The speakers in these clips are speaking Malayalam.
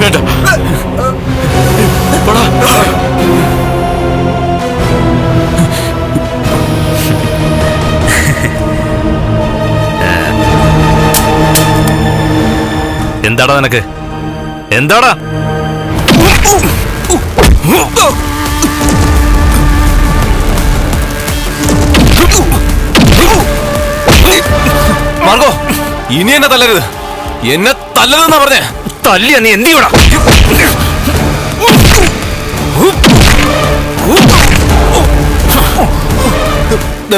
വേണ്ട. എന്താടാ നിനക്ക്? എന്താടാ? മാർഗോ ഇനി എന്നെ തല്ലരുത്. എന്നെ തല്ലതെന്നാ പറഞ്ഞേ. തല്ലിയ നീ എന്ത് ചെയ്യണം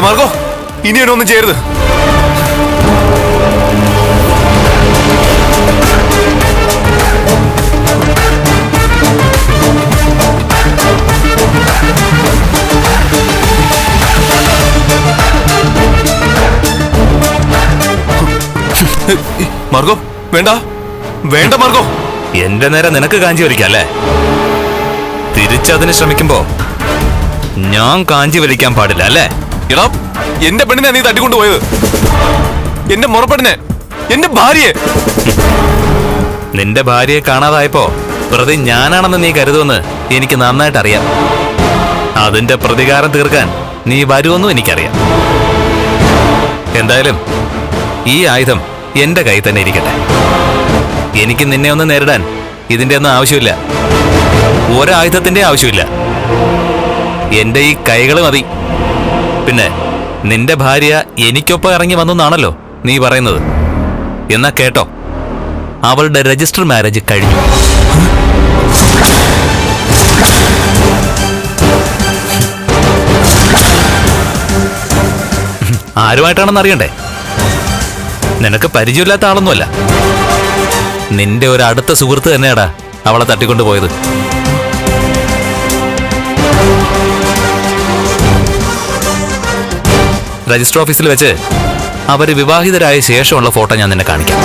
മാർഗോ ഇനി എന്നെ ഒന്നും ചെയ്യരുത്. മാർഗോ വേണ്ട. വേണ്ട മാർഗോ. എന്റെ നേരെ നിനക്ക് കാഞ്ചി വലിക്കാം അല്ലേ? തിരിച്ചതിന് ശ്രമിക്കുമ്പോ ഞാൻ കാഞ്ചി വലിക്കാൻ പാടില്ല അല്ലേ? എടാ എന്റെ പെണ്ണിനെ നീ തട്ടിക്കൊണ്ടുപോയത്. എന്റെ മുറപ്പെണ്ണിനെ എന്റെ ഭാര്യയെ. നിന്റെ ഭാര്യയെ കാണാതായപ്പോ പ്രതി ഞാനാണെന്ന് നീ കരുതുമെന്ന് എനിക്ക് നന്നായിട്ട് അറിയാം അതിന്റെ പ്രതികാരം തീർക്കാൻ നീ വരുമെന്നും എനിക്കറിയാം. എന്തായാലും ഈ ആയുധം എന്റെ കൈ തന്നെ ഇരിക്കട്ടെ. എനിക്ക് നിന്നെ ഒന്ന് നേരിടാൻ ഇതിന്റെ ഒന്നും ആവശ്യമില്ല. ഒരായുധത്തിന്റെ ആവശ്യമില്ല. എന്റെ ഈ കൈകൾ മതി. പിന്നെ നിന്റെ ഭാര്യ എനിക്കൊപ്പം ഇറങ്ങി വന്നെന്നാണല്ലോ നീ പറയുന്നത്. എന്നാ കേട്ടോ. അവളുടെ രജിസ്റ്റർ മാരേജ് കഴിഞ്ഞു. ആരുമായിട്ടാണെന്ന് അറിയണ്ടേ? നിനക്ക് പരിചയമില്ലാത്ത ആളൊന്നുമല്ല. നിന്റെ ഒരു അടുത്ത സുഹൃത്ത് തന്നെയാടാ അവളെ തട്ടിക്കൊണ്ടു പോയത്. രജിസ്റ്റർ ഓഫീസിൽ വെച്ച് അവർ വിവാഹിതരായ ശേഷമുള്ള ഫോട്ടോ ഞാൻ നിന്നെ കാണിക്കാം.